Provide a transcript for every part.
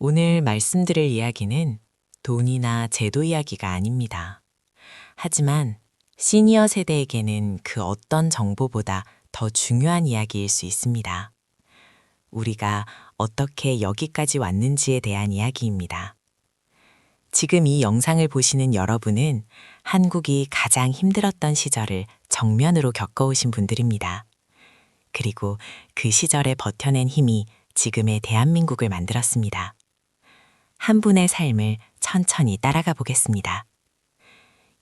오늘 말씀드릴 이야기는 돈이나 제도 이야기가 아닙니다. 하지만 시니어 세대에게는 그 어떤 정보보다 더 중요한 이야기일 수 있습니다. 우리가 어떻게 여기까지 왔는지에 대한 이야기입니다. 지금 이 영상을 보시는 여러분은 한국이 가장 힘들었던 시절을 정면으로 겪어오신 분들입니다. 그리고 그 시절에 버텨낸 힘이 지금의 대한민국을 만들었습니다. 한 분의 삶을 천천히 따라가 보겠습니다.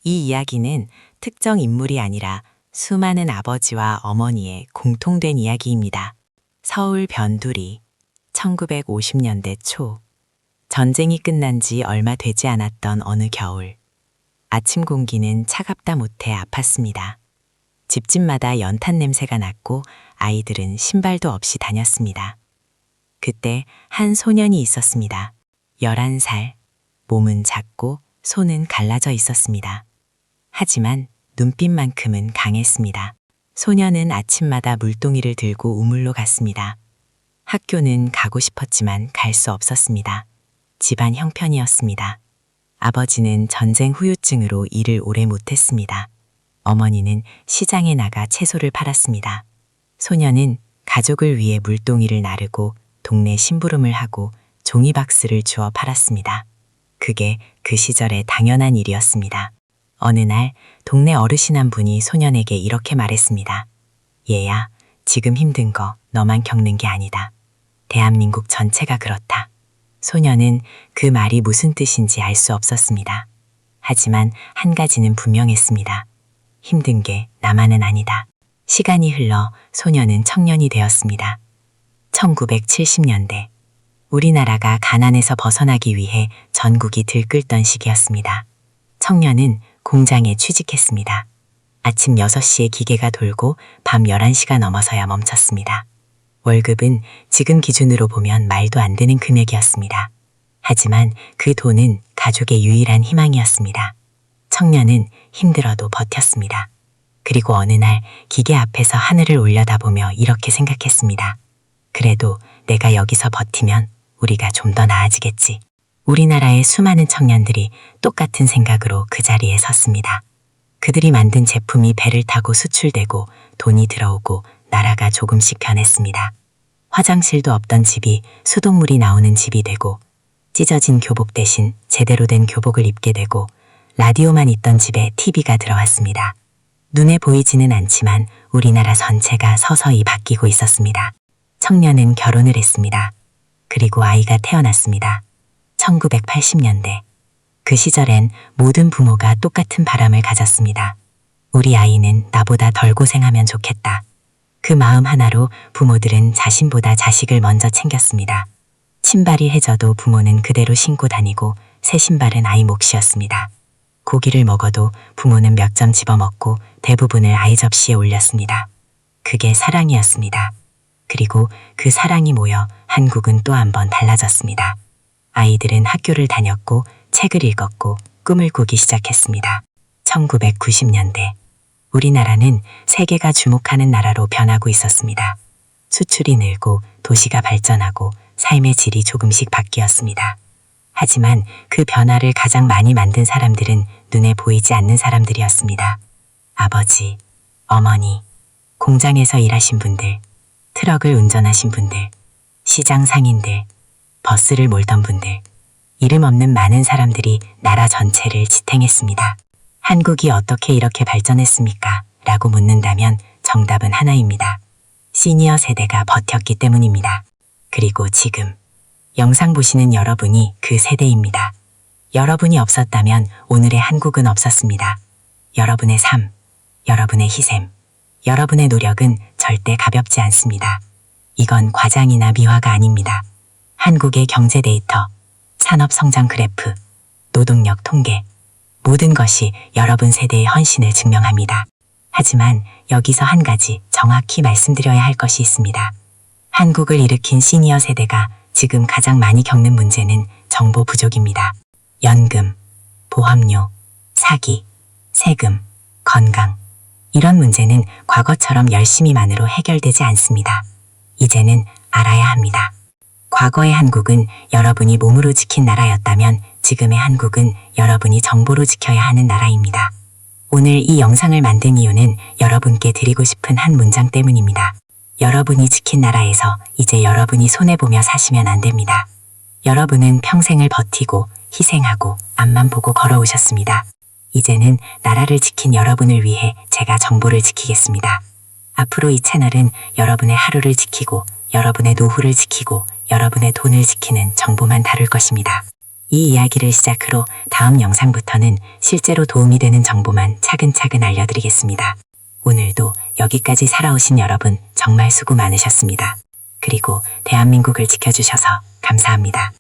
이 이야기는 특정 인물이 아니라 수많은 아버지와 어머니의 공통된 이야기입니다. 서울 변두리, 1950년대 초. 전쟁이 끝난 지 얼마 되지 않았던 어느 겨울. 아침 공기는 차갑다 못해 아팠습니다. 집집마다 연탄 냄새가 났고 아이들은 신발도 없이 다녔습니다. 그때 한 소년이 있었습니다. 11살. 몸은 작고 손은 갈라져 있었습니다. 하지만 눈빛만큼은 강했습니다. 소년은 아침마다 물동이를 들고 우물로 갔습니다. 학교는 가고 싶었지만 갈 수 없었습니다. 집안 형편이었습니다. 아버지는 전쟁 후유증으로 일을 오래 못했습니다. 어머니는 시장에 나가 채소를 팔았습니다. 소년은 가족을 위해 물동이를 나르고 동네 심부름을 하고 종이 박스를 주워 팔았습니다. 그게 그 시절의 당연한 일이었습니다. 어느 날 동네 어르신 한 분이 소년에게 이렇게 말했습니다. 얘야, 지금 힘든 거 너만 겪는 게 아니다. 대한민국 전체가 그렇다. 소년은 그 말이 무슨 뜻인지 알 수 없었습니다. 하지만 한 가지는 분명했습니다. 힘든 게 나만은 아니다. 시간이 흘러 소년은 청년이 되었습니다. 1970년대. 우리나라가 가난에서 벗어나기 위해 전국이 들끓던 시기였습니다. 청년은 공장에 취직했습니다. 아침 6시에 기계가 돌고 밤 11시가 넘어서야 멈췄습니다. 월급은 지금 기준으로 보면 말도 안 되는 금액이었습니다. 하지만 그 돈은 가족의 유일한 희망이었습니다. 청년은 힘들어도 버텼습니다. 그리고 어느 날 기계 앞에서 하늘을 올려다보며 이렇게 생각했습니다. 그래도 내가 여기서 버티면 우리가 좀 더 나아지겠지. 우리나라의 수많은 청년들이 똑같은 생각으로 그 자리에 섰습니다. 그들이 만든 제품이 배를 타고 수출되고 돈이 들어오고 나라가 조금씩 변했습니다. 화장실도 없던 집이 수돗물이 나오는 집이 되고 찢어진 교복 대신 제대로 된 교복을 입게 되고 라디오만 있던 집에 TV가 들어왔습니다. 눈에 보이지는 않지만 우리나라 전체가 서서히 바뀌고 있었습니다. 청년은 결혼을 했습니다. 그리고 아이가 태어났습니다. 1980년대. 그 시절엔 모든 부모가 똑같은 바람을 가졌습니다. 우리 아이는 나보다 덜 고생하면 좋겠다. 그 마음 하나로 부모들은 자신보다 자식을 먼저 챙겼습니다. 신발이 해져도 부모는 그대로 신고 다니고 새 신발은 아이 몫이었습니다. 고기를 먹어도 부모는 몇 점 집어먹고 대부분을 아이 접시에 올렸습니다. 그게 사랑이었습니다. 그리고 그 사랑이 모여 한국은 또 한 번 달라졌습니다. 아이들은 학교를 다녔고 책을 읽었고 꿈을 꾸기 시작했습니다. 1990년대. 우리나라는 세계가 주목하는 나라로 변하고 있었습니다. 수출이 늘고 도시가 발전하고 삶의 질이 조금씩 바뀌었습니다. 하지만 그 변화를 가장 많이 만든 사람들은 눈에 보이지 않는 사람들이었습니다. 아버지, 어머니, 공장에서 일하신 분들, 트럭을 운전하신 분들, 시장 상인들, 버스를 몰던 분들, 이름 없는 많은 사람들이 나라 전체를 지탱했습니다. 한국이 어떻게 이렇게 발전했습니까? 라고 묻는다면 정답은 하나입니다. 시니어 세대가 버텼기 때문입니다. 그리고 지금 영상 보시는 여러분이 그 세대입니다. 여러분이 없었다면 오늘의 한국은 없었습니다. 여러분의 삶, 여러분의 희생, 여러분의 노력은 절대 가볍지 않습니다. 이건 과장이나 미화가 아닙니다. 한국의 경제 데이터, 산업 성장 그래프, 노동력 통계, 모든 것이 여러분 세대의 헌신을 증명합니다. 하지만 여기서 한 가지 정확히 말씀드려야 할 것이 있습니다. 한국을 일으킨 시니어 세대가 지금 가장 많이 겪는 문제는 정보 부족입니다. 연금, 보험료, 사기, 세금, 건강. 이런 문제는 과거처럼 열심히만으로 해결되지 않습니다. 이제는 알아야 합니다. 과거의 한국은 여러분이 몸으로 지킨 나라였다면 지금의 한국은 여러분이 정보로 지켜야 하는 나라입니다. 오늘 이 영상을 만든 이유는 여러분께 드리고 싶은 한 문장 때문입니다. 여러분이 지킨 나라에서 이제 여러분이 손해보며 사시면 안 됩니다. 여러분은 평생을 버티고 희생하고 앞만 보고 걸어오셨습니다. 이제는 나라를 지킨 여러분을 위해 제가 정보를 지키겠습니다. 앞으로 이 채널은 여러분의 하루를 지키고 여러분의 노후를 지키고 여러분의 돈을 지키는 정보만 다룰 것입니다. 이 이야기를 시작으로 다음 영상부터는 실제로 도움이 되는 정보만 차근차근 알려드리겠습니다. 오늘도 여기까지 살아오신 여러분 정말 수고 많으셨습니다. 그리고 대한민국을 지켜주셔서 감사합니다.